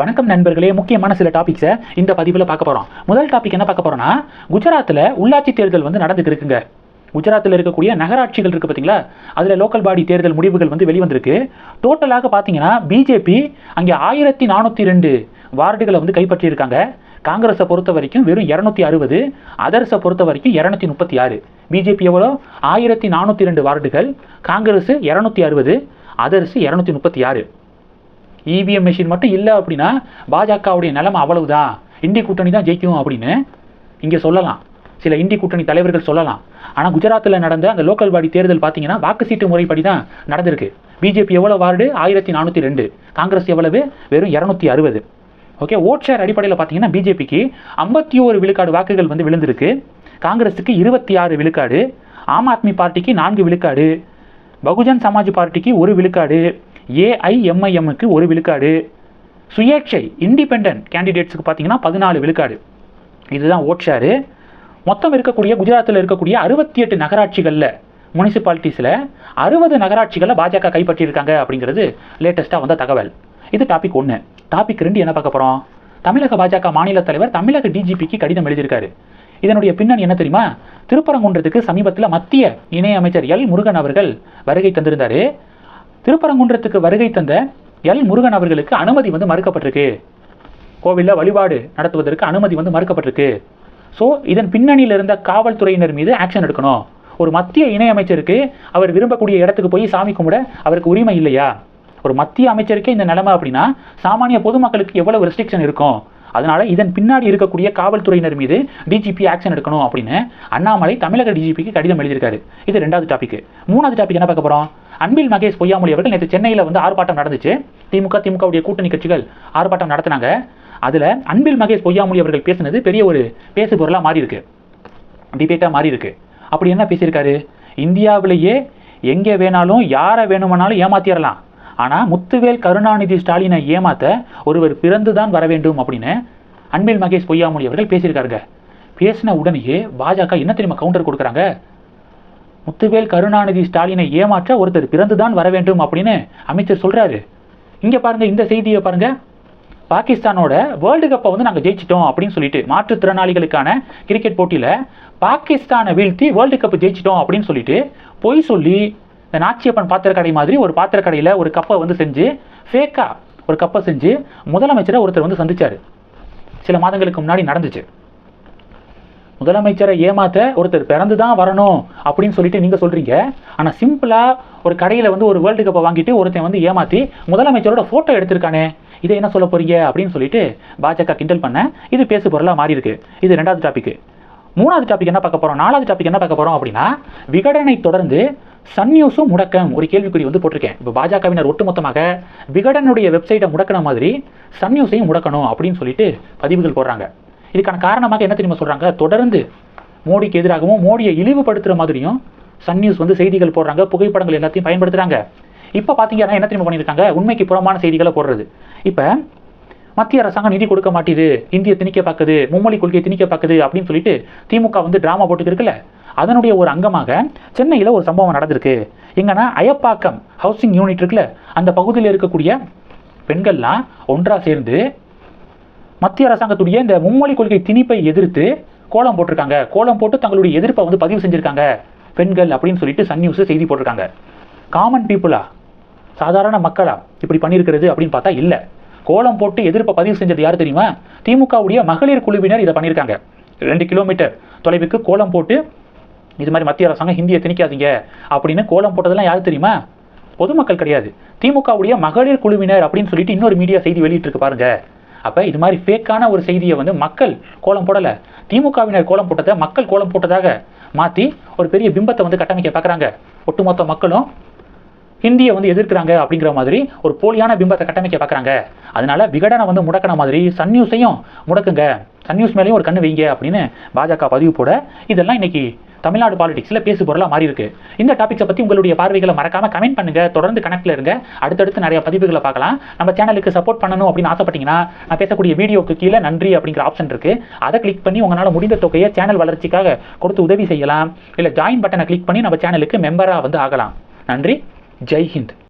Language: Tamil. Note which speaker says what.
Speaker 1: வணக்கம் நண்பர்களே முக்கியமான சில டாபிக்ஸை இந்த பதிவில் பார்க்க போகிறோம் முதல் டாபிக் என்ன பார்க்க போகிறோம்னா குஜராத்தில் உள்ளாட்சி தேர்தல் வந்து நடந்துட்டு இருக்குங்க. குஜராத்தில் இருக்கக்கூடிய நகராட்சிகள் இருக்குது பார்த்தீங்களா அதில் லோக்கல் பாடி தேர்தல் முடிவுகள் வந்து வெளிவந்திருக்கு. டோட்டலாக பார்த்தீங்கன்னா பிஜேபி அங்கே ஆயிரத்தி நானூற்றி ரெண்டு வார்டுகளை வந்து கைப்பற்றியிருக்காங்க. காங்கிரஸை பொறுத்த வரைக்கும் வெறும் இரநூத்தி அறுபது அதர்ஸை பொறுத்த வரைக்கும் இரநூத்தி முப்பத்தி ஆறு. பிஜேபி எவ்வளோ? ஆயிரத்தி நானூற்றி ரெண்டு வார்டுகள். காங்கிரஸ் இரநூத்தி அறுபது அதர்ஸ் இரநூத்தி முப்பத்தி ஆறு. இவிஎம் மிஷின் மட்டும் இல்லை அப்படின்னா பாஜகவுடைய நிலைமை அவ்வளவுதான். இந்தி கூட்டணி தான் ஜெயிக்கும் அப்படின்னு இங்கே சொல்லலாம். சில இந்தி கூட்டணி தலைவர்கள் சொல்லலாம். ஆனால் குஜராத்தில் நடந்த அந்த லோக்கல் பாடி தேர்தல் பார்த்தீங்கன்னா வாக்கு சீட்டு முறைப்படி தான் நடந்திருக்கு. பிஜேபி எவ்வளோ வார்டு? ஆயிரத்தி நானூற்றி ரெண்டு. காங்கிரஸ் எவ்வளவு? வெறும் இரநூத்தி அறுபது. ஓகே ஓட் ஷேர் அடிப்படையில் பார்த்தீங்கன்னா பிஜேபிக்கு ஐம்பத்தி ஒரு விழுக்காடு வாக்குகள் வந்து விழுந்திருக்கு. காங்கிரஸுக்கு இருபத்தி ஆறு விழுக்காடு. ஆம் ஆத்மி பார்ட்டிக்கு நான்கு விழுக்காடு. பகுஜன் சமாஜ் பார்ட்டிக்கு ஒரு விழுக்காடு. ஏஐஎம்ஐஎம்முக்கு ஒரு விழுக்காடு. சுயேட்சை இண்டிபெண்ட் கேண்டிடேட்ஸுக்கு பார்த்தீங்கன்னா பதினாலு விழுக்காடு. இதுதான் ஓட்ஷாரு மொத்தம் இருக்கக்கூடிய குஜராத்தில் இருக்கக்கூடிய அறுபத்தி எட்டு நகராட்சிகளில் முனிசிபாலிட்டிஸில் அறுபது நகராட்சிகளை பாஜக கைப்பற்றியிருக்காங்க அப்படிங்கிறது லேட்டஸ்ட்டாக வந்த தகவல். இது டாபிக் ஒன்று டாபிக் ரெண்டு என்ன பார்க்க போகிறோம் தமிழக பாஜக மாநில தலைவர் தமிழக டிஜிபிக்கு கடிதம் எழுதியிருக்காரு. இதனுடைய பின்னணி என்ன தெரியுமா? திருப்பரங்குன்றத்துக்கு சமீபத்தில் மத்திய இணையமைச்சர் எல் முருகன் அவர்கள் வருகை தந்திருந்தாரு. திருப்பரங்குன்றத்துக்கு வருகை தந்த எல். முருகன் அவர்களுக்கு அனுமதி வந்து மறுக்கப்பட்டிருக்கு. கோவிலில் வழிபாடு நடத்துவதற்கு அனுமதி வந்து மறுக்கப்பட்டிருக்கு. ஸோ இதன் பின்னணியில் இருந்த காவல்துறையினர் மீது ஆக்ஷன் எடுக்கணும். ஒரு மத்திய இணையமைச்சருக்கு அவர் விரும்பக்கூடிய இடத்துக்கு போய் சாமி கும்பிட அவருக்கு உரிமை இல்லையா? ஒரு மத்திய அமைச்சருக்கே இந்த நிலைமை அப்படின்னா சாமானிய பொதுமக்களுக்கு எவ்வளவு ரெஸ்ட்ரிக்ஷன் இருக்கும்? அதனால இதன் பின்னாடி இருக்கக்கூடிய காவல்துறையினர் மீது டிஜிபி ஆக்ஷன் எடுக்கணும் அப்படின்னு அண்ணாமலை தமிழக டிஜிபிக்கு கடிதம் எழுதியிருக்காரு. இது ரெண்டாவது டாபிக் மூணாவது டாபிக் என்ன பார்க்க போறோம்? அன்பில் மகேஷ் பொய்யாமொழி அவர்கள் நேற்று சென்னையில் வந்து ஆர்ப்பாட்டம் நடந்துச்சு. திமுக திமுகவுடைய கூட்டணி கட்சிகள் ஆர்ப்பாட்டம் நடத்தினாங்க. அதில் அன்பில் மகேஷ் பொய்யாமொழி அவர்கள் பேசினது பெரிய ஒரு பேசு பொருளாக மாறி இருக்கு டிபேட்டாக மாறி இருக்கு அப்படி என்ன பேசியிருக்காரு? இந்தியாவிலேயே எங்கே வேணாலும் யாரை வேணுமானாலும் ஏமாத்திடலாம். ஆனால் முத்துவேல் கருணாநிதி ஸ்டாலினை ஏமாத்த ஒருவர் பிறந்து தான் வர வேண்டும் அப்படின்னு அன்பில் மகேஷ் பொய்யாமொழி அவர்கள் பேசியிருக்காருங்க. பேசின உடனேயே பாஜக என்ன தெரியுமா கவுண்டர் கொடுக்குறாங்க? முத்துவேல் கருணாநிதி ஸ்டாலினை ஏமாற்ற ஒருத்தர் பிறந்துதான் வர வேண்டும் அப்படின்னு அமைச்சர் சொல்றாரு. இங்க பாருங்க இந்த செய்தியை பாருங்க. பாகிஸ்தானோட வேர்ல்டு கப்பை வந்து நாங்கள் ஜெயிச்சிட்டோம் அப்படின்னு சொல்லிட்டு மாற்றுத்திறனாளிகளுக்கான கிரிக்கெட் போட்டியில் பாகிஸ்தானை வீழ்த்தி வேர்ல்டு கப் ஜெயிச்சிட்டோம் அப்படின்னு சொல்லிட்டு பொய் சொல்லி இந்த நாச்சியப்பன் பாத்திரக்கடை மாதிரி ஒரு பாத்திரக்கடையில் ஒரு கப்பை வந்து செஞ்சு ஃபேக்காக ஒரு கப்பை செஞ்சு முதலமைச்சரை ஒருத்தர் வந்து சந்திச்சாரு. சில மாதங்களுக்கு முன்னாடி நடந்துச்சு. முதலமைச்சரை ஏமாத்த ஒருத்தர் பிறந்து தான் வரணும் அப்படின்னு சொல்லிட்டு நீங்கள் சொல்கிறீங்க ஆனால் சிம்பிளாக ஒரு கடையில் வந்து ஒரு வேர்ல்டு கப்பை வாங்கிட்டு ஒருத்தன் வந்து ஏமாற்றி முதலமைச்சரோட ஃபோட்டோ எடுத்திருக்கானே. இதை என்ன சொல்ல போறீங்க அப்படின்னு சொல்லிட்டு பாஜக கிண்டல் பண்ண இது பேசு பொருளாக மாறி இருக்கு. இது ரெண்டாவது டாபிக் மூணாவது டாபிக் என்ன பார்க்க போறோம்? நாலாவது டாபிக் என்ன பார்க்க போறோம் அப்படின்னா விகடனை தொடர்ந்து சன் நியூஸும் முடக்கம் ஒரு கேள்விக்குறி வந்து போட்டிருக்கேன். இப்போ பாஜகவினர் ஒட்டுமொத்தமாக விகடனுடைய வெப்சைட்டை முடக்கின மாதிரி சன் நியூஸையும் முடக்கணும் அப்படின்னு சொல்லிட்டு பதிவுகள் போடுறாங்க. இதுக்கான காரணமாக என்ன தெரியுமா சொல்கிறாங்க தொடர்ந்து மோடிக்கு எதிராகவும் மோடியை இழிவுபடுத்துகிற மாதிரியும் சன் நியூஸ் வந்து செய்திகள் போடுறாங்க புகைப்படங்கள் எல்லாத்தையும் பயன்படுத்துகிறாங்க இப்போ பார்த்தீங்கன்னா என்ன தெரியுமா பண்ணியிருக்காங்க? உண்மைக்கு புறமான செய்திகளை போடுறது. இப்போ மத்திய அரசாங்கம் நிதி கொடுக்க மாட்டேது இந்திய திணிக்க பார்க்குது மும்மொழி கொள்கையை திணிக்க பார்க்குது அப்படின்னு சொல்லிட்டு திமுக வந்து ட்ராமா போட்டுக்கிருக்குல்ல? அதனுடைய ஒரு அங்கமாக சென்னையில் ஒரு சம்பவம் நடந்திருக்கு. எங்கன்னா அயப்பாக்கம் ஹவுசிங் யூனிட் இருக்குல்ல அந்த பகுதியில் இருக்கக்கூடிய பெண்கள்லாம் ஒன்றாக சேர்ந்து மத்திய அரசாங்கத்துடைய இந்த மும்மொழி கொள்கை திணிப்பை எதிர்த்து கோலம் போட்டிருக்காங்க. கோலம் போட்டு தங்களுடைய எதிர்ப்பை வந்து பதிவு செஞ்சிருக்காங்க. பெண்கள் அப்படின்னு சொல்லிட்டு சன் நியூஸ் செய்தி போட்டிருக்காங்க. காமன் பீப்புளா சாதாரண மக்களா? இப்படி பண்ணியிருக்கிறது அப்படின்னு பார்த்தா இல்லை. கோலம் போட்டு எதிர்ப்பை பதிவு செஞ்சது யார் தெரியுமா? திமுகவுடைய மகளிர் குழுவினர் இதை பண்ணியிருக்காங்க. ரெண்டு கிலோமீட்டர் தொலைவுக்கு கோலம் போட்டு இது மாதிரி மத்திய அரசாங்கம் ஹிந்தியை திணிக்காதீங்க அப்படின்னு கோலம் போட்டதெல்லாம் யார் தெரியுமா? பொதுமக்கள் கிடையாது. திமுகவுடைய மகளிர் குழுவினர் அப்படின்னு சொல்லிட்டு இன்னொரு மீடியா செய்தி வெளியிட்டிருக்கு பாருங்க. அப்போ இது மாதிரி ஃபேக்கான ஒரு செய்தியை வந்து மக்கள் கோலம் போடலை. திமுகவினர் கோலம் போட்டதை மக்கள் கோலம் போட்டதாக மாற்றி ஒரு பெரிய பிம்பத்தை வந்து கட்டமைக்க பார்க்குறாங்க ஒட்டுமொத்த மக்களும் ஹிந்தியை வந்து எதிர்க்கிறாங்க அப்படிங்கிற மாதிரி ஒரு போலியான பிம்பத்தை கட்டமைக்க பார்க்குறாங்க அதனால விகடனை வந்து முடக்கின மாதிரி சன் நியூஸையும் முடக்குங்க. சன் நியூஸ் மேலேயும் ஒரு கண்ணு வைங்க அப்படின்னு பாஜக பதிவு போட இதெல்லாம் இன்னைக்கு தமிழ்நாடு பாலிடிக்ஸில் பேசு பொருளாக மாறி இருக்கு. இந்த டாபிக்ஸை பற்றி உங்களுடைய பார்வைகளை மறக்காம கமெண்ட் பண்ணுங்க. தொடர்ந்து கனெக்டில் இருங்க. அடுத்தடுத்து நிறைய பதிவுகளை பார்க்கலாம். நம்ம சேனலுக்கு சப்போர்ட் பண்ணணும் அப்படின்னு ஆசைப்பட்டீங்கன்னா நான் பேசக்கூடிய வீடியோக்கு கீழே நன்றி அப்படிங்கிற ஆப்ஷன் இருக்கு. அதை கிளிக் பண்ணி உங்களால் முடிந்த தொகையை சேனல் வளர்ச்சிக்காக கொடுத்து உதவி செய்யலாம். இல்லை ஜாயின் பட்டனை கிளிக் பண்ணி நம்ம சேனலுக்கு மெம்பராக வந்து ஆகலாம். நன்றி. ஜெய் ஹிந்த்.